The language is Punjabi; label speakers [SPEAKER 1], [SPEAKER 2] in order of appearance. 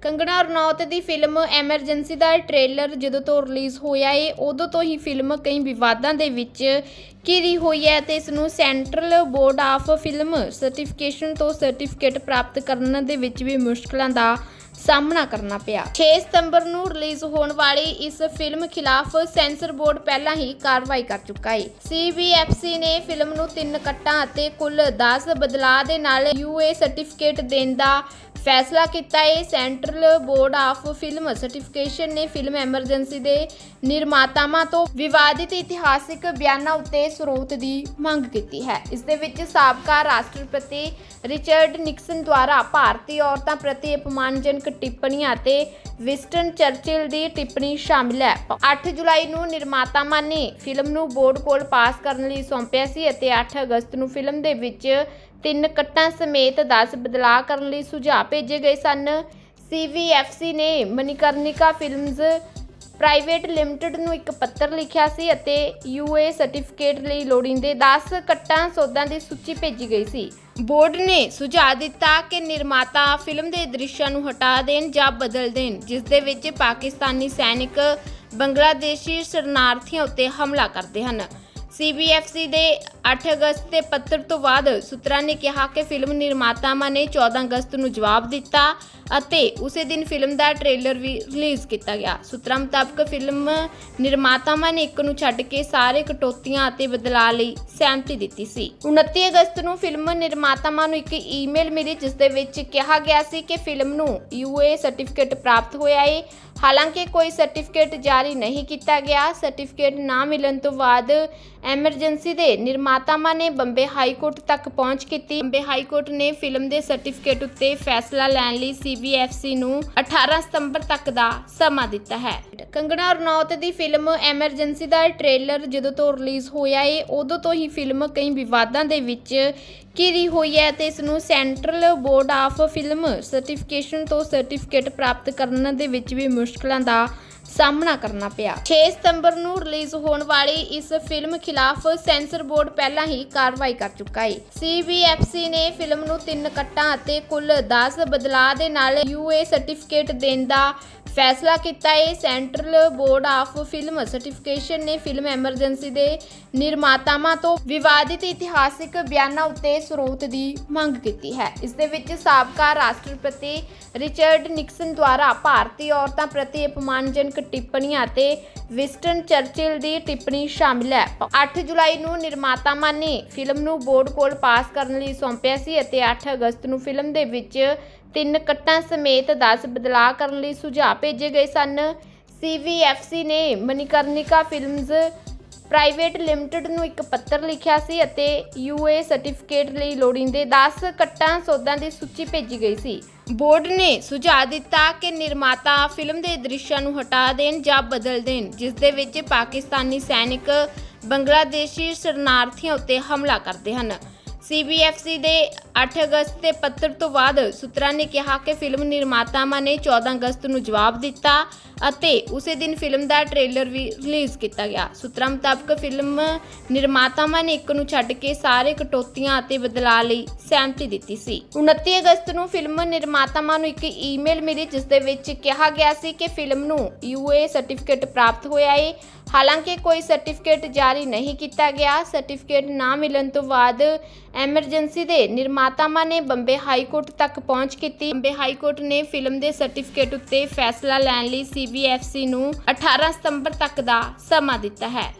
[SPEAKER 1] ਕੰਗਣਾ ਰਣੌਤ ਦੀ ਫਿਲਮ ਐਮਰਜੈਂਸੀ ਦਾ ਟ੍ਰੇਲਰ ਜਦੋਂ ਤੋਂ ਰਿਲੀਜ਼ ਹੋਇਆ ਏ, ਉਦੋਂ ਤੋਂ ਹੀ ਫਿਲਮ ਕਈ ਵਿਵਾਦਾਂ ਦੇ ਵਿੱਚ ਘਿਰੀ ਹੋਈ ਹੈ ਤੇ ਇਸ ਨੂੰ Central Board of Film Certification ਤੋਂ ਸਰਟੀਫਿਕੇਟ ਪ੍ਰਾਪਤ ਕਰਨ ਦੇ ਵਿੱਚ ਵੀ ਮੁਸ਼ਕਲਾਂ ਦਾ ਸਾਹਮਣਾ ਕਰਨਾ ਪਿਆ। 6 ਸਤੰਬਰ ਨੂੰ ਰਿਲੀਜ਼ ਹੋਣ ਵਾਲੀ ਇਸ ਫਿਲਮ ਖਿਲਾਫ ਸੈਂਸਰ ਬੋਰਡ ਪਹਿਲਾਂ ਹੀ ਕਾਰਵਾਈ ਕਰ ਚੁੱਕਾ ਹੈ CBFC ਨੇ ਫਿਲਮ ਨੂੰ ਤਿੰਨ ਕੱਟਾਂ ਅਤੇ ਕੁੱਲ 10 ਬਦਲਾਅ ਦੇ ਨਾਲ UA ਸਰਟੀਫਿਕੇਟ ਦੇਣ ਦਾ ਫੈਸਲਾ ਕੀਤਾ ਹੈ, Central Board of Film Certification ਨੇ ਫਿਲਮ ਐਮਰਜੈਂਸੀ ਦੇ ਨਿਰਮਾਤਾਵਾਂ ਤੋਂ ਵਿਵਾਦਿਤ ਇਤਿਹਾਸਿਕ ਬਿਆਨਾਂ ਉੱਤੇ ਸਰੋਤ ਦੀ ਮੰਗ ਕੀਤੀ ਹੈ। ਇਸ ਦੇ ਵਿੱਚ ਸਾਬਕਾ ਰਾਸ਼ਟਰਪਤੀ ਰਿਚਰਡ ਨਿਕਸਨ ਦੁਆਰਾ ਭਾਰਤੀ ਔਰਤਾਂ ਪ੍ਰਤੀ ਅਪਮਾਨਜਨਕ ਟਿੱਪਣੀਆਂ ਅਤੇ ਵਿਸਟਨ ਚਰਚਿਲ ਦੀ ਟਿੱਪਣੀ ਸ਼ਾਮਿਲ ਹੈ। 8 ਜੁਲਾਈ ਨੂੰ ਨਿਰਮਾਤਾਵਾਂ ਨੇ ਫਿਲਮ ਨੂੰ ਬੋਰਡ ਕੋਲ ਪਾਸ ਕਰਨ ਲਈ ਸੌਂਪਿਆ ਸੀ ਅਤੇ 8 ਅਗਸਤ ਨੂੰ ਫਿਲਮ ਦੇ ਵਿੱਚ ਤਿੰਨ ਕੱਟਾਂ ਸਮੇਤ 10 ਬਦਲਾਅ ਕਰਨ ਲਈ ਸੁਝਾਅ ਭੇਜੇ ਗਏ ਸਨ। CVFC ਨੇ ਮਨੀਕਰਨਿਕਾ ਫਿਲਮਜ਼ ਪ੍ਰਾਈਵੇਟ ਲਿਮਟਿਡ ਨੂੰ ਇੱਕ ਪੱਤਰ ਲਿਖਿਆ ਸੀ ਅਤੇ UA ਸਰਟੀਫਿਕੇਟ ਲਈ ਲੋੜੀਂਦੇ 10 ਕੱਟਾਂ ਸੋਧਾਂ ਦੀ ਸੂਚੀ ਭੇਜੀ ਗਈ ਸੀ। ਬੋਰਡ ਨੇ ਸੁਝਾਅ ਦਿੱਤਾ ਕਿ ਨਿਰਮਾਤਾ ਫਿਲਮ ਦੇ ਦ੍ਰਿਸ਼ਾਂ ਨੂੰ ਹਟਾ ਦੇਣ ਜਾਂ ਬਦਲ ਦੇਣ, ਜਿਸ ਦੇ ਵਿੱਚ ਪਾਕਿਸਤਾਨੀ ਸੈਨਿਕ ਬੰਗਲਾਦੇਸ਼ੀ ਸ਼ਰਨਾਰਥੀਆਂ ਉੱਤੇ ਹਮਲਾ ਕਰਦੇ ਹਨ। CBFC ਦੇ 8 ਅਗਸਤ ਦੇ ਪੱਤਰ ਤੋਂ ਬਾਅਦ ਸੂਤਰਾਂ ਨੇ ਕਿਹਾ ਕਿ ਫਿਲਮ ਨਿਰਮਾਤਾਵਾਂ ਨੇ 14 ਅਗਸਤ ਨੂੰ ਜਵਾਬ ਦਿੱਤਾ ਅਤੇ ਉਸੇ ਦਿਨ ਫਿਲਮ ਦਾ ਟ੍ਰੇਲਰ ਵੀ ਰਿਲੀਜ਼ ਕੀਤਾ ਗਿਆ। ਸੂਤਰਾਂ ਮੁਤਾਬਕ ਫਿਲਮ ਨਿਰਮਾਤਾਵਾਂ ਨੇ ਇੱਕ ਨੂੰ ਛੱਡ ਕੇ ਸਾਰੇ ਕਟੌਤੀਆਂ ਅਤੇ ਬਦਲਾਅ ਲਈ ਸਹਿਮਤੀ ਦਿੱਤੀ ਸੀ। 29 ਅਗਸਤ ਨੂੰ ਫਿਲਮ ਨਿਰਮਾਤਾਵਾਂ ਨੂੰ ਇੱਕ ਈਮੇਲ ਮਿਲੀ ਜਿਸ ਦੇ ਵਿੱਚ ਕਿਹਾ ਗਿਆ ਸੀ ਕਿ ਫਿਲਮ ਨੂੰ UA ਸਰਟੀਫਿਕੇਟ ਪ੍ਰਾਪਤ ਹੋਇਆ ਹੈ ਹਾਲਾਂਕਿ ਕੋਈ ਸਰਟੀਫਿਕੇਟ ਜਾਰੀ ਨਹੀਂ ਕੀਤਾ ਗਿਆ। ਸਰਟੀਫਿਕੇਟ ਨਾ ਮਿਲਣ ਤੋਂ ਬਾਅਦ ਐਮਰਜੈਂਸੀ ਦੇ ਨਿਰਮਾਤਾਵਾਂ ਨੇ ਬੰਬੇ ਹਾਈ ਕੋਰਟ ਤੱਕ ਪਹੁੰਚ ਕੀਤੀ। ਬੰਬੇ ਹਾਈ ਕੋਰਟ ਨੇ ਫਿਲਮ ਦੇ ਸਰਟੀਫਿਕੇਟ ਉੱਤੇ ਫੈਸਲਾ ਲੈਣ ਲਈ CBFC ਨੂੰ 18 ਸਤੰਬਰ ਤੱਕ ਦਾ ਸਮਾਂ ਦਿੱਤਾ ਹੈ। ਕੰਗਣਾ ਰਣੌਤ ਦੀ ਫਿਲਮ ਐਮਰਜੈਂਸੀ ਦਾ ਟ੍ਰੇਲਰ ਜਦੋਂ ਤੋਂ ਰਿਲੀਜ਼ ਹੋਇਆ ਏ, ਉਦੋਂ ਤੋਂ ਹੀ ਫਿਲਮ ਕਈ ਵਿਵਾਦਾਂ ਦੇ ਵਿੱਚ ਘਿਰੀ ਹੋਈ ਹੈ ਤੇ ਇਸ ਨੂੰ Central Board of Film Certification ਤੋਂ ਸਰਟੀਫਿਕੇਟ ਪ੍ਰਾਪਤ ਕਰਨ ਦੇ ਵਿੱਚ ਵੀ ਮੁਸ਼ਕਲਾਂ ਦਾ ਸਾਹਮਣਾ ਕਰਨਾ ਪਿਆ। 6 ਸਤੰਬਰ ਨੂੰ ਰਿਲੀਜ਼ ਹੋਣ ਵਾਲੀ ਇਸ ਫਿਲਮ ਖਿਲਾਫ ਸੈਂਸਰ ਬੋਰਡ ਪਹਿਲਾਂ ਹੀ ਕਾਰਵਾਈ ਕਰ ਚੁੱਕਾ ਹੈ CBFC ਨੇ ਫਿਲਮ ਨੂੰ ਤਿੰਨ ਕੱਟਾਂ ਅਤੇ ਕੁੱਲ 10 ਬਦਲਾਅ ਦੇ ਨਾਲ UA ਸਰਟੀਫਿਕੇਟ ਦੇਣ ਦਾ ਫੈਸਲਾ ਕੀਤਾ ਹੈ Central Board of Film Certification ਨੇ ਫਿਲਮ ਐਮਰਜੈਂਸੀ ਦੇ ਨਿਰਮਾਤਾਵਾਂ ਤੋਂ ਵਿਵਾਦਿਤ ਇਤਿਹਾਸਿਕ ਬਿਆਨਾਂ ਉੱਤੇ ਸਰੋਤ ਦੀ ਮੰਗ ਕੀਤੀ ਹੈ। ਇਸ ਦੇ ਵਿੱਚ ਸਾਬਕਾ ਰਾਸ਼ਟਰਪਤੀ ਰਿਚਰਡ ਨਿਕਸਨ ਦੁਆਰਾ ਭਾਰਤੀ ਔਰਤਾਂ ਪ੍ਰਤੀ ਅਪਮਾਨਜਨਕ ਟਿੱਪਣੀਆਂ ਅਤੇ ਵਿਸਟਨ ਚਰਚਿਲ ਦੀ ਟਿੱਪਣੀ ਸ਼ਾਮਿਲ ਹੈ। 8 ਜੁਲਾਈ ਨੂੰ ਨਿਰਮਾਤਾਵਾਂ ਨੇ ਫਿਲਮ ਨੂੰ ਬੋਰਡ ਕੋਲ ਪਾਸ ਕਰਨ ਲਈ ਸੌਂਪਿਆ ਸੀ ਅਤੇ 8 ਅਗਸਤ ਨੂੰ ਫਿਲਮ ਦੇ ਵਿੱਚ ਤਿੰਨ ਕੱਟਾਂ ਸਮੇਤ 10 ਬਦਲਾਅ ਕਰਨ ਲਈ ਸੁਝਾਅ ਭੇਜੇ ਗਏ ਸਨ। CVFC ਨੇ ਮਨੀਕਰਨਿਕਾ ਫਿਲਮਜ਼ ਪ੍ਰਾਈਵੇਟ ਲਿਮਟਿਡ ਨੂੰ ਇੱਕ ਪੱਤਰ ਲਿਖਿਆ ਸੀ ਅਤੇ UA ਸਰਟੀਫਿਕੇਟ ਲਈ ਲੋੜੀਂਦੇ 10 ਕੱਟਾਂ ਸੋਧਾਂ ਦੀ ਸੂਚੀ ਭੇਜੀ ਗਈ ਸੀ। ਬੋਰਡ ਨੇ ਸੁਝਾਅ ਦਿੱਤਾ ਕਿ ਨਿਰਮਾਤਾ ਫਿਲਮ ਦੇ ਦ੍ਰਿਸ਼ਾਂ ਨੂੰ ਹਟਾ ਦੇਣ ਜਾਂ ਬਦਲ ਦੇਣ, ਜਿਸ ਦੇ ਵਿੱਚ ਪਾਕਿਸਤਾਨੀ ਸੈਨਿਕ ਬੰਗਲਾਦੇਸ਼ੀ ਸ਼ਰਨਾਰਥੀਆਂ ਉੱਤੇ ਹਮਲਾ ਕਰਦੇ ਹਨ। CBFC ਦੇ 8 ਅਗਸਤ ਦੇ ਪੱਤਰ ਤੋਂ ਬਾਅਦ ਸੂਤਰਾਂ ਨੇ ਕਿਹਾ ਕਿ ਫਿਲਮ ਨਿਰਮਾਤਾਵਾਂ ਨੇ 14 ਅਗਸਤ ਨੂੰ ਜਵਾਬ ਦਿੱਤਾ ਅਤੇ ਉਸੇ ਦਿਨ ਫਿਲਮ ਦਾ ਟ੍ਰੇਲਰ ਵੀ ਰਿਲੀਜ਼ ਕੀਤਾ ਗਿਆ। ਸੂਤਰਾਂ ਮੁਤਾਬਕ ਫਿਲਮ ਨਿਰਮਾਤਾਵਾਂ ਨੇ ਇੱਕ ਨੂੰ ਛੱਡ ਕੇ ਸਾਰੇ ਕਟੌਤੀਆਂ ਅਤੇ ਬਦਲਾਅ ਲਈ ਸਹਿਮਤੀ ਦਿੱਤੀ ਸੀ। 29 ਅਗਸਤ ਨੂੰ ਫਿਲਮ ਨਿਰਮਾਤਾਵਾਂ ਨੂੰ ਇੱਕ ਈਮੇਲ ਮਿਲੀ ਜਿਸ ਦੇ ਵਿੱਚ ਕਿਹਾ ਗਿਆ ਸੀ ਕਿ ਫਿਲਮ ਨੂੰ UA ਸਰਟੀਫਿਕੇਟ ਪ੍ਰਾਪਤ ਹੋਇਆ ਹੈ ਹਾਲਾਂਕਿ ਕੋਈ ਸਰਟੀਫਿਕੇਟ ਜਾਰੀ ਨਹੀਂ ਕੀਤਾ ਗਿਆ। ਸਰਟੀਫਿਕੇਟ ਨਾ ਮਿਲਣ ਤੋਂ ਬਾਅਦ ਐਮਰਜੈਂਸੀ ਦੇ ਨਿਰਮਾਤਾਵਾਂ ਨੇ ਬੰਬੇ ਹਾਈ ਕੋਰਟ ਤੱਕ ਪਹੁੰਚ ਕੀਤੀ। ਬੰਬੇ ਹਾਈ ਕੋਰਟ ਨੇ ਫਿਲਮ ਦੇ ਸਰਟੀਫਿਕੇਟ ਉੱਤੇ ਫੈਸਲਾ ਲੈਣ ਲਈ CBFC ਨੂੰ 18 ਸਤੰਬਰ ਤੱਕ ਦਾ ਸਮਾਂ ਦਿੱਤਾ ਹੈ।